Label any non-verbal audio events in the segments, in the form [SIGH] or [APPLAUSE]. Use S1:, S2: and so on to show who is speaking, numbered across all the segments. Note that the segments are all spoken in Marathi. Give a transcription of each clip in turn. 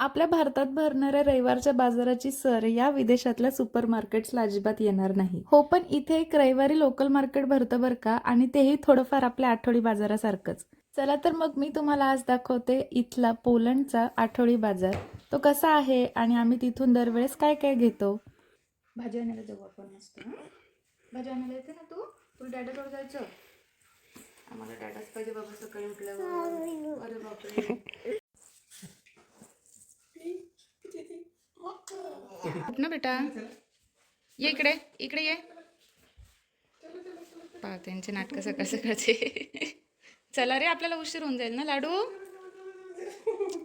S1: आपल्या भारतात भरणाऱ्या रविवारच्या बाजाराची सर या विदेशातल्या सुपर मार्केट्सला अजिबात येणार नाही. हो पण इथे एक रविवारी लोकल मार्केट भरतं बरं का? आणि तेही थोडंफार आपल्या आठवडी बाजारासारखंच. चला तर मग मी तुम्हाला आज दाखवते इथला पोलंडचा आठवडी बाजार. तो कसा आहे आणि आम्ही तिथून दरवेळेस काय काय घेतो? भाजी आणायला जाऊ आपण भाजी आणायला येते ना तू? तुला डॅडाकडे जायचं? आम्हाला डॅडाच पाहिजे बाबा सकाळी उठल्यावर. अरे बापरे.
S2: उठ ना बेटा. ये इकडे इकडे ये. पहा त्यांचे नाटकं सकाळ सकाळचे. चला रे आपल्याला उशीर होऊन जाईल ना लाडू?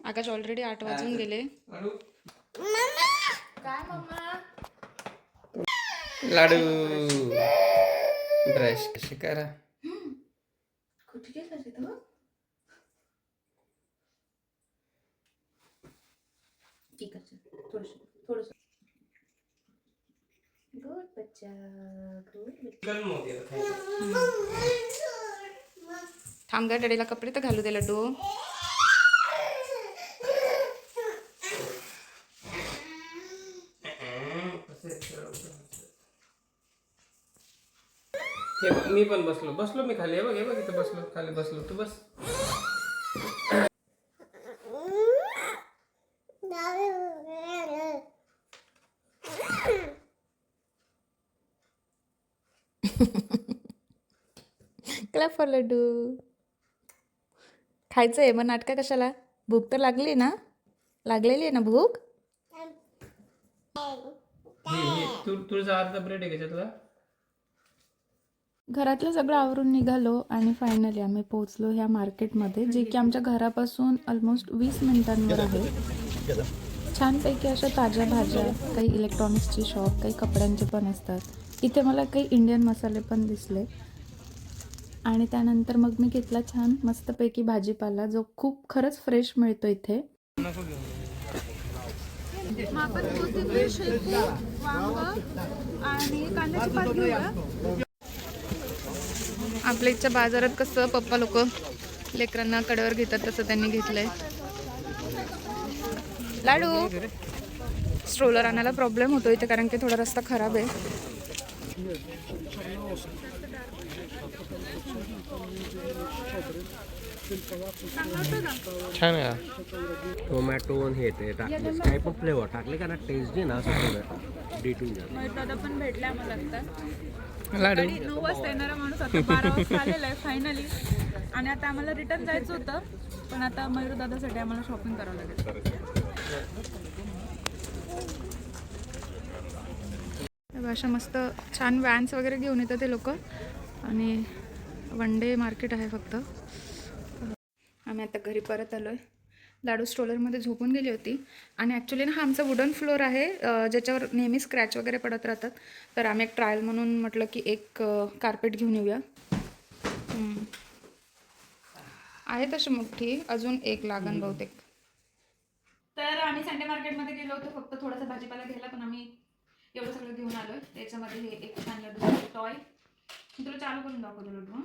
S2: आकाश ऑलरेडी आठ वाजून गेले.
S1: काय मम्मा?
S3: लाडू. ब्रश कशी करा.
S1: कुठे गेला रे तो? ठीक आहे थोडस थोडस.
S2: थांब गा डॅडीला कपडे तर घालू दे लड्डू.
S3: हे मी पण बसलो. बसलो मी खाली. हे बघ हे बघ इथं बसलो. खाली बसलो. तू बस.
S2: क्लॅप फॉर लड्डू खायचं आहे मग नाटका कशाला? भूक तर लागली ना? लागलेली आहे ना भूक?
S3: हे हे तू तुझा अर्धा ब्रेड आहे का त्यातला
S1: घरातलं सगळं आवरून निघालो आणि फायनली आम्ही पोहोचलो ह्या मार्केटमध्ये जे की आमच्या घरापासून ऑलमोस्ट वीस मिनिटांवर आहे. छानपैकी अशा ताज्या भाज्या काही इलेक्ट्रॉनिक्सची शॉप काही कपड्यांचे पण असतात. इथे मला काही इंडियन मसाले पण दिसले. आणि त्यानंतर मग मी घेतला छान मस्तपैकी भाजीपाला जो खूप खरंच फ्रेश मिळतो इथे.
S2: आपल्या इथच्या बाजारात कसं पप्पा लोक लेकरांना कडेवर घेतात तसं त्यांनी घेतलंय. लाडू. स्ट्रोलर आणायला प्रॉब्लेम होतो इथे कारण की थोडा रस्ता खराब आहे.
S3: छान आहे
S4: टोमॅटो आणि हे ते टाकले काही पण फ्लेवर टाकले का ना टेस्ट ना असं
S5: दादा पण भेटला आम्हाला आता.
S3: लाडू.
S5: नऊ वाजता येणारा माणूस आता बारा वाजता आलेला आहे फायनली आणि आता आम्हाला रिटर्न जायचं होतं पण आता मयूर दादासाठी आम्हाला शॉपिंग करावं लागेल.
S2: तेव्हा अशा मस्त छान व्हॅन्स वगैरे घेऊन येतात ते लोक. आणि वन डे मार्केट आहे फक्त. आम्ही आता घरी परत आलो आहे लाडू स्ट्रोलरमध्ये झोपून गेली होती. आणि ॲक्च्युली ना हा आमचा वुडन फ्लोअर आहे. ज्याच्यावर नेहमी स्क्रॅच वगैरे पडत राहतात. तर आम्ही एक ट्रायल म्हणून म्हटलं की एक कार्पेट घेऊन येऊया. आहे तशी मोठी. अजून एक लागन बहुतेक. तर आम्ही संडे मार्केटमध्ये गेलो होतो. फक्त थोडासा भाजीपाला घ्यायला पण आम्ही एवढं सगळं घेऊन आलोय. त्याच्यामध्ये हे एक छान लड्डू टॉय मी तुला चालू करून दाखवतो लड्डू.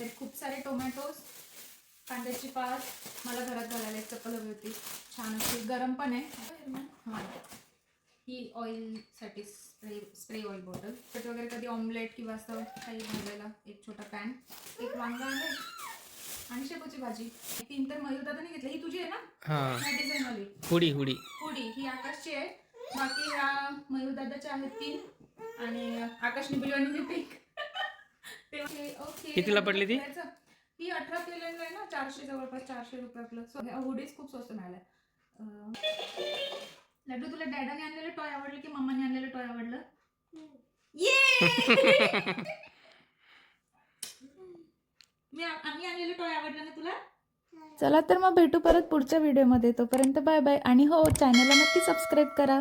S2: तर खूप सारे टोमॅटोज कांद्याची पात. मला घरात घालायला एक चप्पल हवी होती. छान अशी गरम पण आहे. हां. ही ऑइलसाठी स्प्रे स्प्रे ऑइल बॉटल त्यात वगैरे कधी ऑमलेट किंवा असं काही भाजायला एक छोटा पॅन एक वांगा आहे. आणि शेपूची भाजी. तीन तर मयूर दादाने घेतली. ही तुझी आहे ना?
S3: हा.
S2: डिझाईन वाली
S3: हुडी हुडी.
S2: पुडी ही आकाशची आहे. बाकी ह्या मयूर दादाच्या आहेत तीन. आणि आकाशने ब्लू आणि मी पिंक ते ओके.
S3: कितीला पडली ती?
S2: ही अठरा केलेलं आहे ना? चारशे जवळपास चारशे रुपये हुडीज खूप स्वस्त मिळाल्या. अं, लड्डू तुला डॅडाने आणलेलं टॉय आवडलं की मम्माने आणलेलं टॉय आवडलं? ये [LAUGHS] मी आम्ही टॉय ना तुला?
S1: चला तर मग भेटू परत पुढच्या व्हिडिओमध्ये तोपर्यंत बाय बाय आणि हो चॅनलला नक्की सबस्क्राईब करा.